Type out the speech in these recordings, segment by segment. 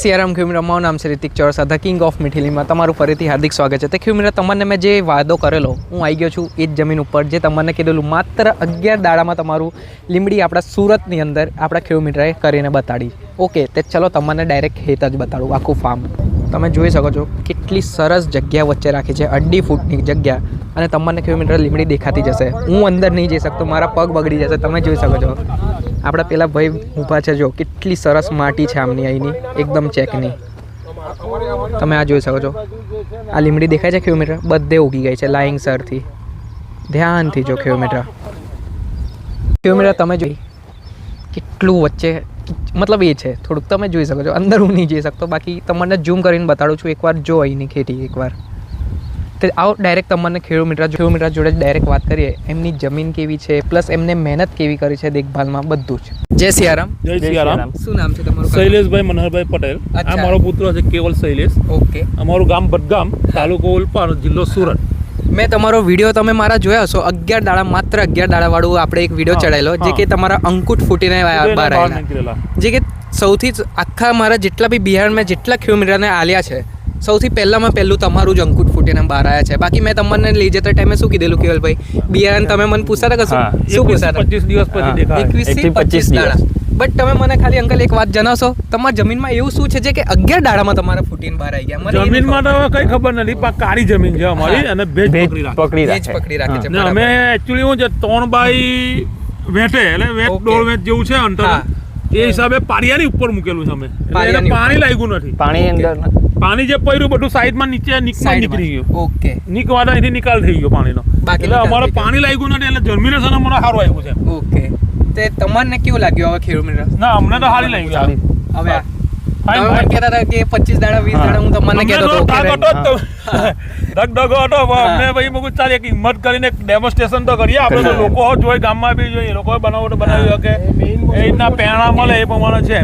સિયારામ ખ્યુમિરા, મારું નામ છે રિતિક ચોરસા ધ કિંગ ઓફ મિઠીલીમાં તમારું ફરીથી હાર્દિક સ્વાગત છે. તે ખ્યુમિરા, તમને મેં જે વાયદો કરેલો, હું આવી ગયો છું એ જ જમીન ઉપર, જે તમને કીધેલું માત્ર અગિયાર દાડામાં તમારું લીમડી આપણા સુરતની અંદર આપણા ખ્યુમિટરાએ કરીને બતાડી. ઓકે, તે ચલો તમને ડાયરેક્ટ ખેત જ બતાડું, આખું ફાર્મ તમે જોઈ શકો છો કેટલી સરસ જગ્યા વચ્ચે રાખી છે, અઢી ફૂટની જગ્યા, અને તમને કિલોમીટર લીમડી દેખાતી જશે. હું અંદર નહીં જઈ શકતો, મારા પગ બગડી જશે, તમે જોઈ શકો છો. આપણા પેલા ભાઈ ઊભા છે જો, કેટલી સરસ માટી છે આમની અહીંની. એકદમ ચેકની. તમે આ જોઈ શકો છો. આ લીમડી દેખાય છે કિલોમીટર? બધે ઉગી ગઈ છે, લાઈંગ સરથી. ધ્યાનથી જો કિલોમીટર. કિલોમીટર તમે જોઈ. કેટલું વચ્ચે, મતલબ એ છે, થોડુંક તમે જોઈ શકો છો. અંદર હું નહીં જઈ શકતો. બાકી તમને ઝૂમ કરીને બતાડું છું, એકવાર જો અહીંની ખેતી એકવાર. તે આવો ડાયરેક્ટ તમને ખેડૂમિત્ર ખેડૂમિત્ર જોડે જ ડાયરેક્ટ વાત કરીએ. એમની જમીન કેવી છે પ્લસ એમને મહેનત કેવી કરી છે દેખભાલમાં બધું જ. જય સિયારામ. જય સિયારામ. શું નામ છે તમારું? શૈલેષભાઈ મનહરભાઈ પટેલ. આ મારો પુત્ર છે કેવલ શૈલેષ. ઓકે. અમારું ગામ બદગામ તાલુકો ઉલપાડ જિલ્લો સુરત. મેં તમારો વીડિયો તમે મારા જોયા હશો. અગિયાર દાડા માત્ર અગિયાર દાડા વાળું આપણે એક વીડિયો ચડાયેલો જે કે તમારા અંકુટ ફૂટીને બહાર આવેલા. જે કે સૌથી જ આખા મારા જેટલા બી બિહારમાં જેટલા કિલોમીટરને આલ્યા છે સૌથી પહેલામાં પહેલું તમારું જ અંકુટ ફૂટીને બહાર આવ્યા છે. બાકી મેં તમને લઈ જતા ટાઈમે શું કીધેલું કેવલભાઈ બિયારણ તમે મને પૂછતા કે શું? શું પૂછતા પચીસ દિવસ પછી એકવીસથી પચીસ દાડા. બટ તમે મને ખાલી અંકલ એક વાત જણાવશો તમારા જમીનમાં એવું શું છે જે કે અગિયાર દાડામાં તમારા ફૂટીને બહાર આવી ગયા? જમીનમાં હવે કઈ ખબર નથી પણ કાળી જમીન છે અમારી અને ભેજ પકડી રાખે. પકડી જ રાખે પકડી રાખે છે અમે એકચ્યુઅલી હું છે ત્રણ બાય વેટે એટલે વેટ. દોઢ વેઠ જેવું છે અંતર. એ હિસાબે પારિયાની ઉપર મૂકેલું છે અમે. એટલે પાણી લાગ્યું નથી. પાણી અંદર પાણી જે પડ્યું બધું સાઈડમાં નીચે નીકમાં નીકળી ગયું. ઓકે. નીકવાડા અહીંથી નિકાલ થઈ ગયો પાણીનો. એટલે અમારે પાણી લાગ્યું નથી એટલે જર્મિનેશન અમારે સારું આવ્યું છે. ઓકે. તે તમને કેવું લાગ્યું હવે ખેડૂત ના અમને તો સારી લાગ્યું હવે મને કહેતા હતા કે પચીસ દાડા વીસ હા. દાડા હું તમને કહેતો હતો થાક કે હતો જ તો. ધગધગો હતો પણ હા. અમને ભાઈ મેં ચાલ એક હિંમત કરીને ડેમોન્સ્ટ્રેશન તો કરીએ. આપણે લોકો જોઈએ ગામમાં બી જોઈએ લોકોએ બનાવો બનાવી શકે. એ રીતના પ્રેરણા મળે એ પ્રમાણે છે.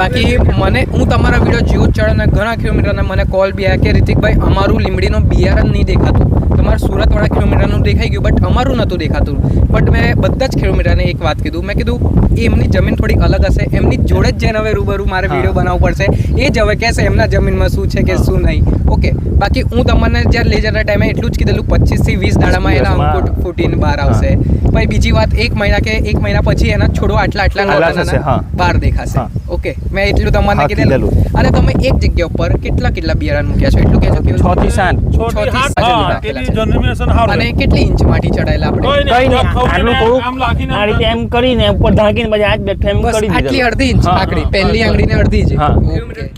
બાકી મને હું તમારા વીડિયો જીવો ચડે અને ઘણા કિલોમીટરના મને કોલ બી આવ્યા કે રિતિકભાઈ અમારું લીમડીનો બિયારણ નહીં દેખાતું. તમારા સુરતવાળા કિલોમીટરનું દેખાઈ ગયું બટ અમારું નહોતું દેખાતું. બટ મેં બધા જ કિલોમીટરને એક વાત કીધું. મેં કીધું એમની જમીન થોડી અલગ હશે. એમની જોડે જ જઈને હવે રૂબરૂ મારે વીડિયો બનાવવું પડશે. એ જ હવે કહેશે એમના જમીનમાં શું છે કે શું નહીં. ઓકે બાકી હું તમને જ્યારે લઈ જતા ટાઈમે એટલું જ કીધેલું પચીસથી વીસ દાડામાં એના અંકુટ ફૂટીને બહાર આવશે. પછી બીજી વાત એક મહિના કે એક મહિના પછી એના છોડો આટલા આટલા આટલા નાના. થશે, બહાર દેખાશે. ઓકે મેં એટલું તમને કીધેલું. અને તમે એક જગ્યા ઉપર કેટલા કેટલા બિયારણ મૂક્યા છો? એટલું કહેજો કેવું છ થી સાત. છ છ થી થી સાત, સાત હા, રાખેલા તેથી છે. જર્મિનેશન સારું અને કેટલી ઇંચ માટી ચડાયેલા આપણે? કઈ નહીં, આટલું રીતે એમ કરીને ઉપર ઢાંકીને પછી આજ બેઠો એમ કરી આટલી અડધી ઇંચ આકડી પહેલી આંગળીને અડધી ઇંચ હા.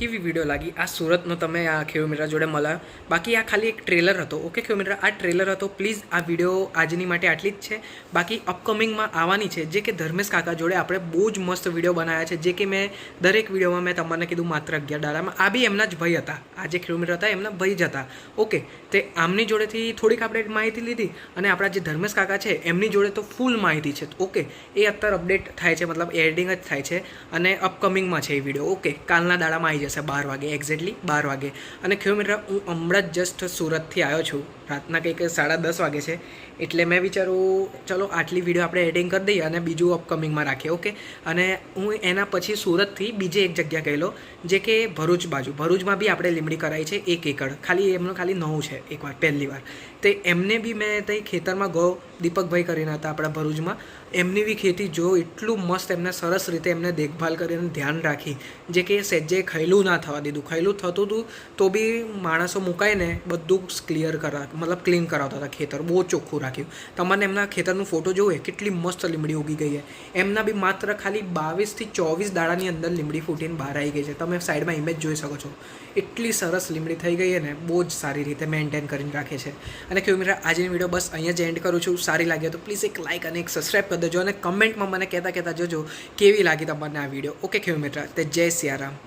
કેવી વીડિયો લાગી? આ સુરતનો તમે આ કિલોમીટર જોડે મળ્યા. બાકી આ ખાલી એક ટ્રેલર હતો ઓકે કિલોમીટર આ ટ્રેલર હતો પ્લીઝ આ વીડિયો આજની માટે આટલી જ છે. બાકી અપકમિંગમાં આવવાની છે જે કે ધર્મેશ કાકા જોડે આપણે બહુ જ મસ્ત વીડિયો બનાવ્યા છે જે કે મેં દરેક વિડીયોમાં મેં તમને કીધું માત્ર અગિયાર દાડામાં. આ બી એમના જ ભાઈ હતા. આ જે કિલોમીટર હતા એમના ભાઈ જ હતા. ઓકે તે આમની જોડેથી થોડીક આપણે માહિતી લીધી અને આપણા જે ધર્મેશ કાકા છે એમની જોડે તો ફૂલ માહિતી છે. ઓકે એ અત્યારે અપડેટ થાય છે, મતલબ એડિંગ જ થાય છે. અને અપકમિંગમાં છે એ વીડિયો ઓકે. કાલના દાડામાં આવી જશે બાર વાગે એક્ઝેક્ટલી બાર વાગે. અને કિલોમીટર હું હમણાં જ જસ્ટ સુરતથી આવ્યો છું. રાતના કંઈક સાડા દસ વાગે છે. એટલે મેં વિચારું, ચલો, આટલી વીડિયો આપણે એડિંગ કરી દઈએ અને બીજું અપકમિંગમાં રાખીએ, ઓકે. અને હું એના પછી સુરતથી બીજે એક જગ્યા ગયેલો, જે કે ભરૂચ બાજુ. ભરૂચમાં બી આપણે લીમડી કરાઈ છે એક એકડ. ખાલી એમનું ખાલી નવું છે એકવાર, પહેલી વાર. તે એમને બી મેં ત્યાં ખેતરમાં ગયો, દીપકભાઈ કરીને હતા આપણા ભરૂચમાં. એમની બી ખેતી જો એટલું મસ્ત એમને સરસ રીતે એમને દેખભાલ કરીને ધ્યાન રાખી, જે કે સહેજે ખૈલું ના થવા દીધું. ખૈલું થતું હતું તો બી માણસો મુકાઈને બધું ક્લિયર કરા, મતલબ ક્લીન કરાવતા હતા ખેતર, બહુ ચોખ્ખું રાખ્યું. તમને એમના ખેતરનું ફોટો જોવે, કેટલી મસ્ત લીમડી ઉગી ગઈ છે. એમના બી માત્ર ખાલી બાવીસથી ચોવીસ દાડાની અંદર લીમડી ફૂટીને બહાર આવી ગઈ છે. તમે સાઈડમાં ઇમેજ જોઈ શકો છો. એટલી સરસ લીમડી થઈ ગઈ અને બહુ જ સારી રીતે મેન્ટેન કરીને રાખે છે. અને કિલોમીટર આજની વીડિયો બસ અહીંયા જ એન્ડ કરું છું. સારી લાગે તો પ્લીઝ એક લાઇક અને એક સબસ્ક્રાઈબ કરી દેજો અને કમેન્ટમાં મને કહેતા કહેતા જોજો કેવી લાગી તમને આ વીડિયો ઓકે કિલોમીટર તે જય સિયારામ.